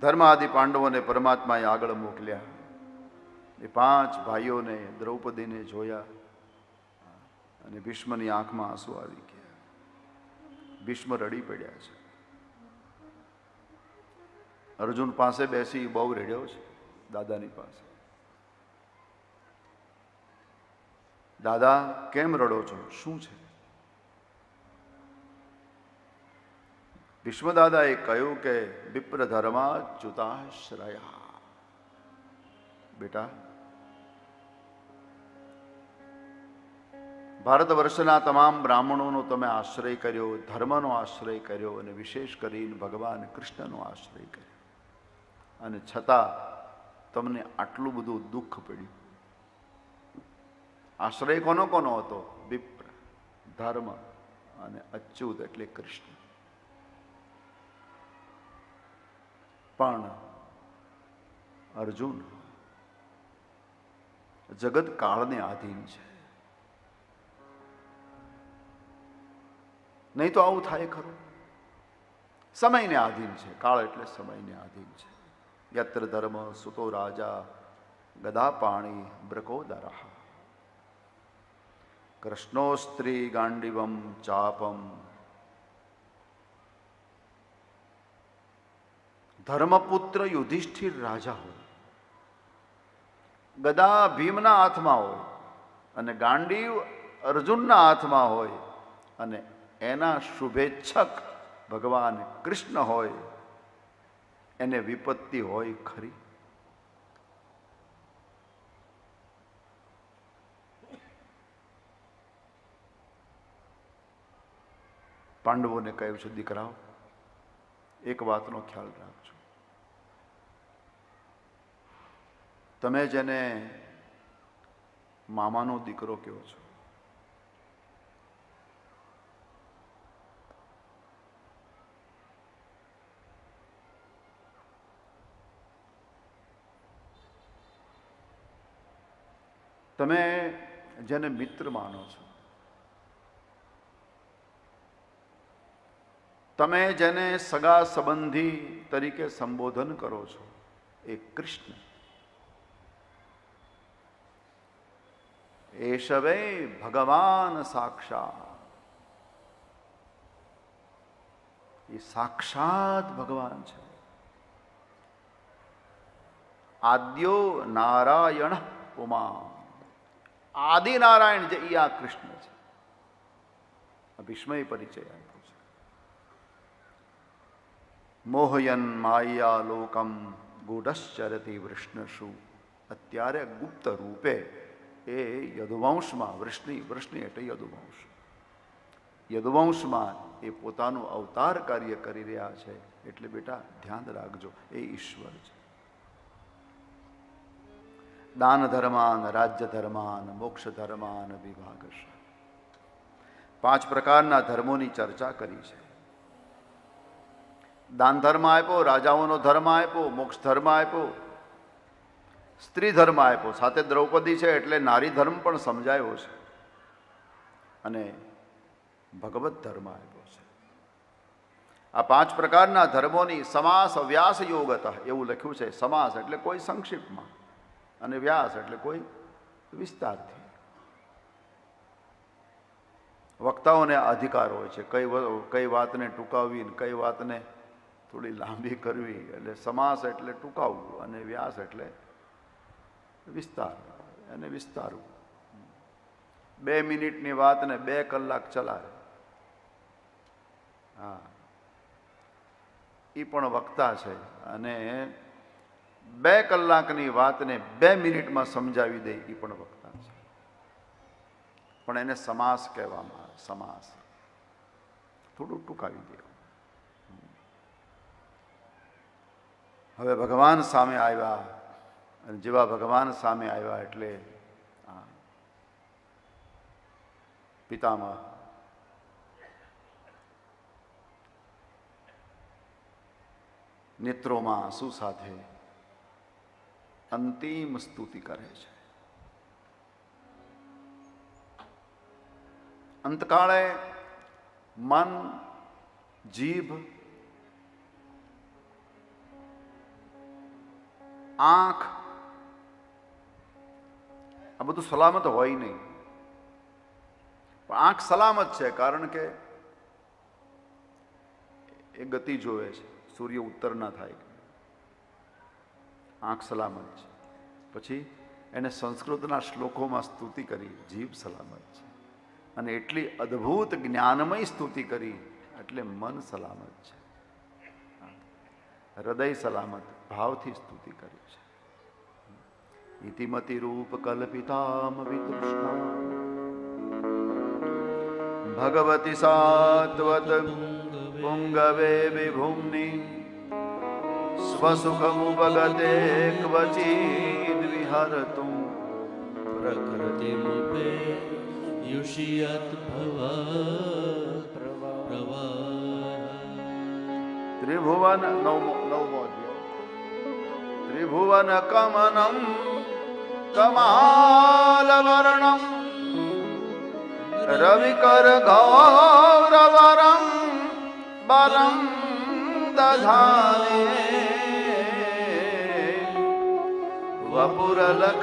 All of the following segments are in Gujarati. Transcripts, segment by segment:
ધર્મ આદિ પાંડવોને પરમાત્માએ આગળ મોકલ્યા. એ પાંચ ભાઈઓને દ્રૌપદીને જોયા અને ભીષ્મની આંખમાં આંસુ આવી ગયા. ભીષ્મ રડી પડ્યા છે. અર્જુન પાસે બેસી બહુ રડ્યો છે, દાદાની પાસે. દાદા, કેમ રડો છો? શું છે? ભીષ્મ દાદાએ કહ્યું કે વિપ્ર ધર્મા ચ્યુતાશ્રયા બેટા, ભારત વર્ષના તમામ બ્રાહ્મણોનો તમે આશ્રય કર્યો, ધર્મનો આશ્રય કર્યો અને વિશેષ કરીને ભગવાન કૃષ્ણનો આશ્રય કર્યો. અને છતાં તમને આટલું બધું દુઃખ પડ્યું. આશ્રય કોનો કોનો હતો? વિપ્ર ધર્મ અને અચ્યુત એટલે કૃષ્ણ. પણ અર્જુન જગત કાળને આધીન છે. નહીં તો આવું થાય ખરું. સમયને આધીન છે. કાળ એટલે સમયને આધીન છે. યત્ર ધર્મ સુતો રાજા ગદા પાણી બ્રકોદરહ. કૃષ્ણો સ્ત્રી ગાંડીવમ ચાપમ ધર્મપુત્ર યુધિષ્ઠિર રાજા હોય. ગદા ભીમના હાથમાં હોય અને ગાંડીવ અર્જુનના હાથમાં હોય અને એના શુભેચ્છક ભગવાન કૃષ્ણ હોય, એને વિપત્તિ હોય ખરી. પાંડવોને કહ્યું છે, દીકરાઓ, એક વાતનો ખ્યાલ રાખજો. તમે જેને મામાનો દીકરો કહો છો. તમે જેને મિત્ર માનો છો. તમે જેને સગા સંબંધી તરીકે સંબોધન કરો છો, એ કૃષ્ણ. એશવે ભગવાન સાક્ષાત એ સાક્ષાત ભગવાન છે આદ્યો નારાયણ ઉમા આદિ નારાયણ જે એ આ કૃષ્ણ છે વિસ્મય પરિચય આપ્યો મોહયન માયા લોકમ ગૂઢશ્ચરતી વૃષ્ણશુ અત્યારે ગુપ્ત રૂપે એ યદુવંશમાં વૃષ્ણિ વૃષ્ણિ એટલે યદુવંશ. યદુવંશમાં એ પોતાનું અવતાર કાર્ય કરી રહ્યા છે. એટલે બેટા ધ્યાન રાખજો, એ ઈશ્વર છે. દાન ધર્માન, રાજ્ય ધર્માન, મોક્ષ ધર્માન વિભાગશ. પાંચ પ્રકારના ધર્મોની ચર્ચા કરી છે. દાન ધર્મ આપ્યો, રાજાઓનો ધર્મ આપ્યો, મોક્ષ ધર્મ આપ્યો સ્ત્રી ધર્મ આપ્યો. સાથે દ્રૌપદી છે એટલે નારી ધર્મ પણ સમજાયો છે. અને ભગવત ધર્મ આપ્યો છે. આ પાંચ પ્રકારના ધર્મોની સમાસ વ્યાસ યોગત એવું લખ્યું છે. સમાસ એટલે કોઈ સંક્ષિપ્તમાં અને વ્યાસ એટલે કોઈ વિસ્તારથી. વક્તાઓને અધિકાર હોય છે. કઈ કઈ વાતને ટૂંકાવવી કઈ વાતને થોડી લાંબી કરવી. એટલે સમાસ એટલે ટૂંકાવવું અને વ્યાસ એટલે વિસ્તાર અને વિસ્તારવું બે મિનિટની વાતને બે કલાક ચલાવે. હા. એ પણ વક્તા છે અને બે કલાકની વાતને બે મિનિટમાં સમજાવી દે એ પણ વક્તા છે. પણ એને સમાસ કહેવામાં આવે, સમાસ. થોડું ટૂંકાવી દે. હવે ભગવાન સામે આવ્યા. અને જેવા ભગવાન સામે આવ્યા એટલે હા, પિતામહ નેત્રોમાં આંસુ સાથે અંતિમ સ્તુતિ કરે છે. અંતકાળે મન જીભ આંખ આ બધું સલામત હોય નહીં. પણ આંખ સલામત છે કારણ કે એ ગતિ જોવે છે. સૂર્ય ઉત્તર ના થાય. આંખ સલામત છે. પછી એને સંસ્કૃતના શ્લોકોમાં સ્તુતિ કરી. જીભ સલામત છે. અને એટલી અદ્ભુત જ્ઞાનમય સ્તુતિ કરી એટલે મન સલામત છે. હૃદય સલામત. ભાવથી સ્તુતિ કરી છે. ઇતિમતિ રૂપ કલ્પિતામ વિતૃષ્ણા ભગવતી સાત્વત પુંગવે વિભુમ્નિ સ્વસુખમુપગતે ક્વચિદ વિહરતું પ્રકૃતિમુપે યુષિયત ભવ પ્રવાહ ત્રિભુવન નવમો નવમો અધ્યાય ત્રિભુવન કમનમ કમાલવર્ણમ રવિકર ગૌરવરમ બરમ દધાને વપુરલક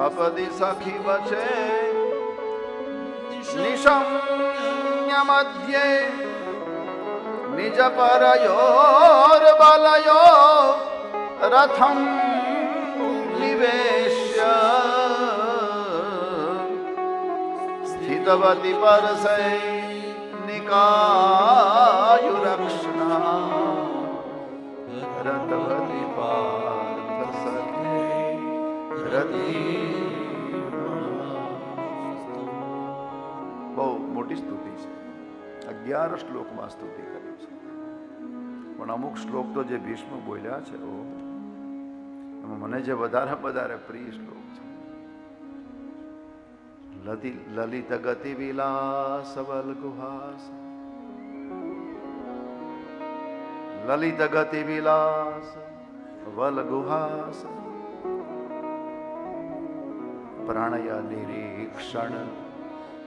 સપદી સખી વચે નિશમ્ય મધ્યે નિજ પરયોર બલયો રથમ નિવેશ્ય. સ્થિતવતી પરસૈ નિકાયુરક્ષણા મોટી સ્તુતિ છે. અગિયાર શ્લોકમાં સ્તુતિ કરી છે. પણ અમુક શ્લોક તો જે ભીષ્મ બોલ્યા છે, ઓ, એમાં મને જે વધારે વધારે પ્રિય શ્લોક છે. લલિત ગતિ વિલાસ વલગુહાસ લલિત ગતિ વિલાસ વલ ગુહાસ. પ્રણય નિરીક્ષણ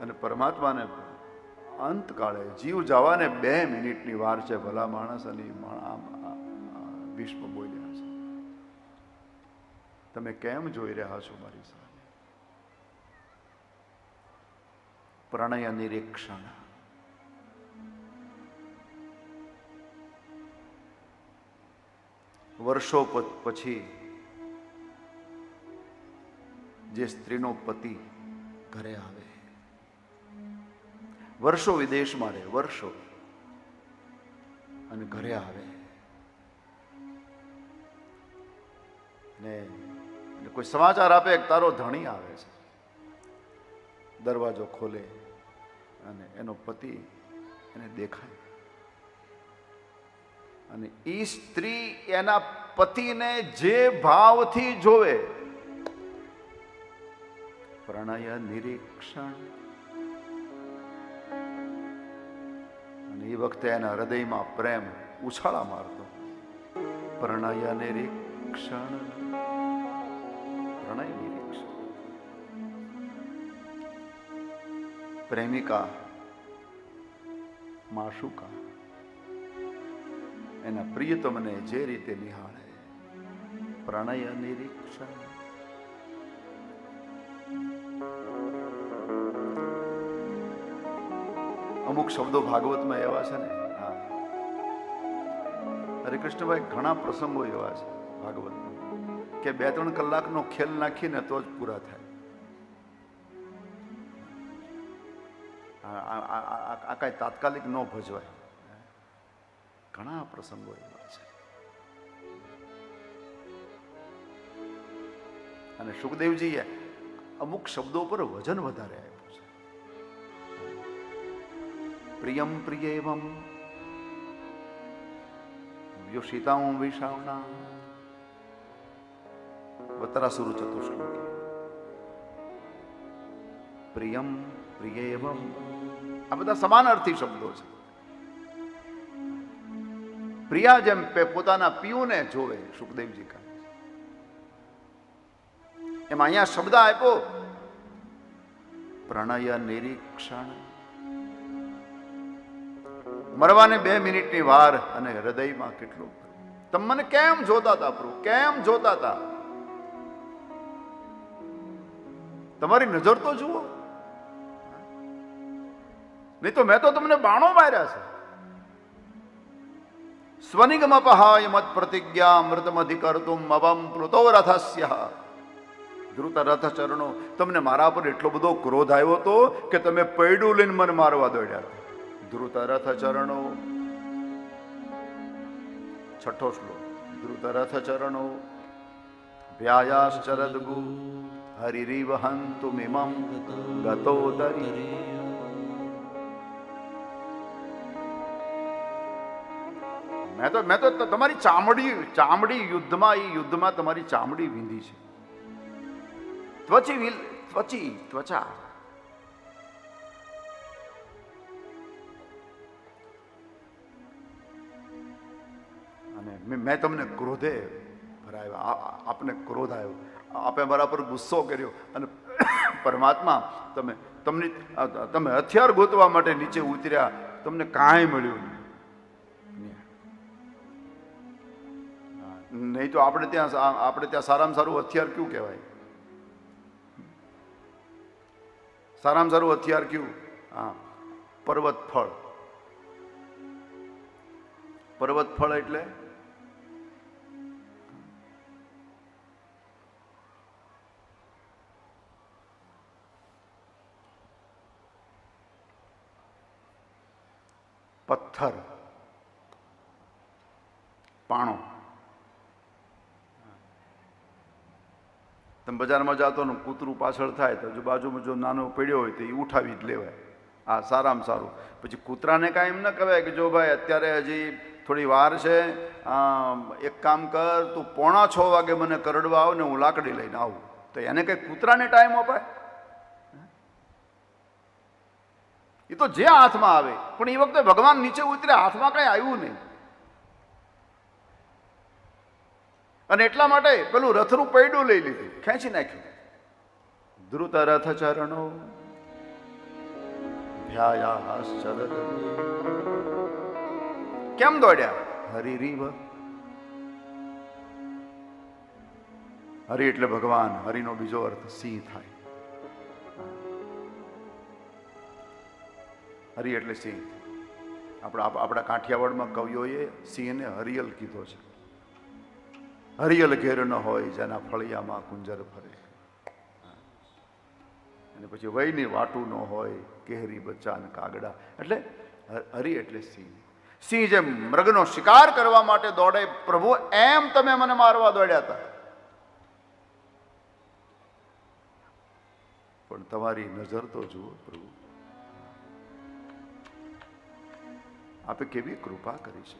અને પરમાત્માને અંતકાળે જીવ જવાને બે મિનિટની વાર છે ભલા માણસ અને ભીષ્મ બોલ્યા છે. તમે કેમ જોઈ રહ્યા છો મારી સામે? પ્રણય નિરીક્ષણ. વર્ષો પછી જે સ્ત્રીનો પતિ ઘરે આવે વર્ષો વિદેશમાં રહે, વર્ષો. અને ઘરે આવે. ને કોઈ સમાચાર આપે તારો ધણી આવે છે. દરવાજો ખોલે અને એનો પતિ એને દેખાય. અને એ સ્ત્રી એના પતિને જે ભાવથી જોવે, પ્રણય નિરીક્ષણ વખતે એના હૃદયમાં પ્રેમ ઉછાળા મારતો. પ્રણય નિરીક્ષણ. પ્રણય નિરીક્ષણ. પ્રેમિકા માશુકા. એના પ્રિયતમને જે રીતે નિહાળે. પ્રણય નિરીક્ષણ. અમુક શબ્દો ભાગવતમાં એવા છે ને? હા. હરે કૃષ્ણભાઈ, ઘણા પ્રસંગો એવા છે ભાગવતમાં કે બે ત્રણ કલાકનો ખેલ નાખીને તો જ પૂરા થાય. આ- કાંઈ તાત્કાલિક ન ભજવાય. ઘણા પ્રસંગો એવા છે. અને સુખદેવજીએ અમુક શબ્દો પર વજન વધારે આપ્યું પ્રિયમ પ્રિય એવમ વિષાવના. વતરાસુર ચતુશ્લોકી પ્રિયમ પ્રિય આ બધા સમાનાર્થી શબ્દો છે. પ્રિયા જેમ પોતાના પિયુને જોવે, સુખદેવજી કહે એમાં અહીંયા શબ્દ આપ્યો. પ્રણય નિરીક્ષણ. મરવાને બે મિનિટની વાર અને હૃદયમાં કેટલું? તમે મને કેમ જોતા હતા પ્રભુ? કેમ જોતા હતા તમારી નજર તો જુઓ. નહીં તો મેં તો તમને બાણો માર્યા છે. સ્વનિગમ અપહાય મત પ્રતિજ્ઞા મૃતમધિકર્તુમ અવમ પ્લુતો રથસ્ય ધ્રુત રથ ચરણો તમને મારા પર એટલો બધો ક્રોધ આવ્યો હતો કે તમે પૈડું લઈને મને મારવા દોડ્યા હતા ધ્રુત રથ ચરણો છઠ્ઠો શ્લોક. ધ્રુતરથ ચરણો વ્યાયાશ્ચરદગુ. હરિરીવહંતુ મિમમ ગતોદરી. મેં તો મેં તો તમારી ચામડી ચામડી યુદ્ધમાં એ યુદ્ધમાં તમારી ચામડી વીંધી છે. ત્વચી વિલ, ત્વચી, ત્વચા. મેં તમને ક્રોધે ભરાયો આપને ક્રોધ આવ્યો આપે મારા પર ગુસ્સો કર્યો અને પરમાત્મા તમે તમને તમે હથિયાર ગોતવા માટે નીચે ઉતર્યા. તમને કાંઈ મળ્યું નહીં. નહીં તો આપણે ત્યાં આપણે ત્યાં સારામાં સારું હથિયાર કયું કહેવાય? સારામાં સારું હથિયાર કયું? હા પર્વત ફળ પર્વત ફળ એટલે પથ્થર. પાણો. તમે બજારમાં જાતો ને કૂતરું પાછળ થાય તો જો બાજુમાં જો નાનો પડ્યો હોય તો એ ઉઠાવી જ લેવાય. આ સારામાં સારું. પછી કૂતરાને કાંઈ એમ ન કહેવાય કે જો ભાઈ અત્યારે હજી થોડી વાર છે એક કામ કર, તું પોણા છ વાગે મને કરડવા આવ ને હું લાકડી લઈને આવું. તો એને કંઈ કૂતરાને ટાઈમ અપાય? એ તો જે હાથમાં આવે. પણ એ વખતે ભગવાન નીચે ઉતરે, હાથમાં કંઈ આવ્યું નહીં. અને એટલા માટે પેલું રથનું પૈડું લઈ લીધું, ખેંચી નાખ્યું. ધ્રુત રથ ચરણો. કેમ દોડ્યા? હરિરીવ હરિ એટલે ભગવાન, હરિનો બીજો અર્થ સિંહ થાય. હરિ એટલે સિંહ. આપણા આપણા કાઠિયાવાડમાં કવિઓએ સિંહને હરિયલ કીધો છે. હરિયલ ઘેર ન હોય, જેના ફળિયામાં કુંજર ફરે. અને પછી વયની વાટું ન હોય, કેહરી બચ્ચા અને કાગડા. એટલે હરિ એટલે સિંહ. સિંહ જેમ મૃગનો શિકાર કરવા માટે દોડે, પ્રભુ એમ તમે મને મારવા દોડ્યા હતા. પણ તમારી નજર તો જુઓ પ્રભુ. આપે કેવી કૃપા કરી છે.